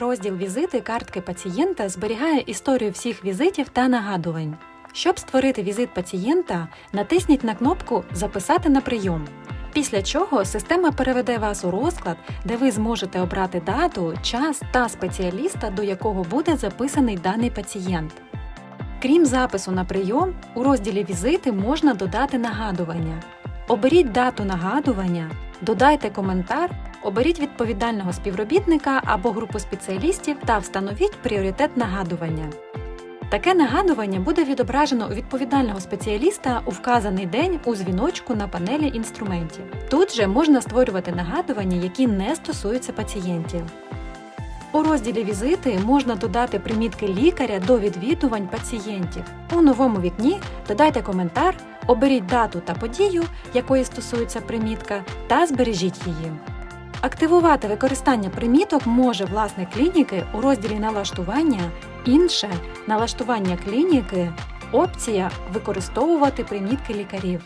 розділ візити картки пацієнта зберігає історію всіх візитів та нагадувань. Щоб створити візит пацієнта, натисніть на кнопку Записати на прийом. Після чого система переведе вас у розклад, де ви зможете обрати дату, час та спеціаліста, до якого буде записаний даний пацієнт. Крім запису на прийом, у розділі Візити можна додати нагадування. Оберіть дату нагадування, додайте коментар, оберіть відповідального співробітника або групу спеціалістів та встановіть пріоритет нагадування. Таке нагадування буде відображено у відповідального спеціаліста у вказаний день у дзвіночку на панелі інструментів. Тут же можна створювати нагадування, які не стосуються пацієнтів. У розділі Візити можна додати примітки лікаря до відвідувань пацієнтів. У новому вікні додайте коментар, оберіть дату та подію, якої стосується примітка, та збережіть її. Активувати використання приміток може власник клініки у розділі Налаштування, інше налаштування клініки, опція Використовувати примітки лікарів.